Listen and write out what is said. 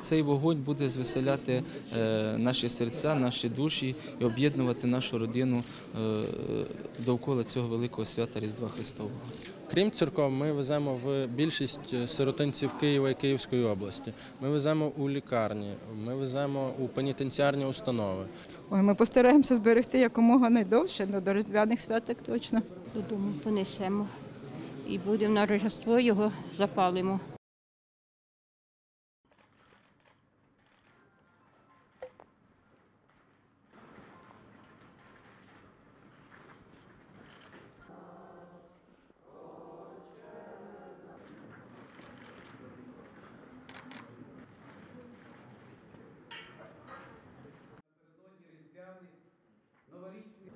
Цей вогонь буде звеселяти е, наші серця, наші душі і об'єднувати нашу родину е, довкола цього великого свята Різдва Христового. Крім церков, ми веземо в більшість сиротинців Києва і Київської області. Ми веземо у лікарні, ми веземо у пенітенціарні установи. Ой, ми постараємося зберегти якомога найдовше, ну, до Різдвяних святок точно. Додому понесемо. І будемо на Рождество його запалимо. новорічний.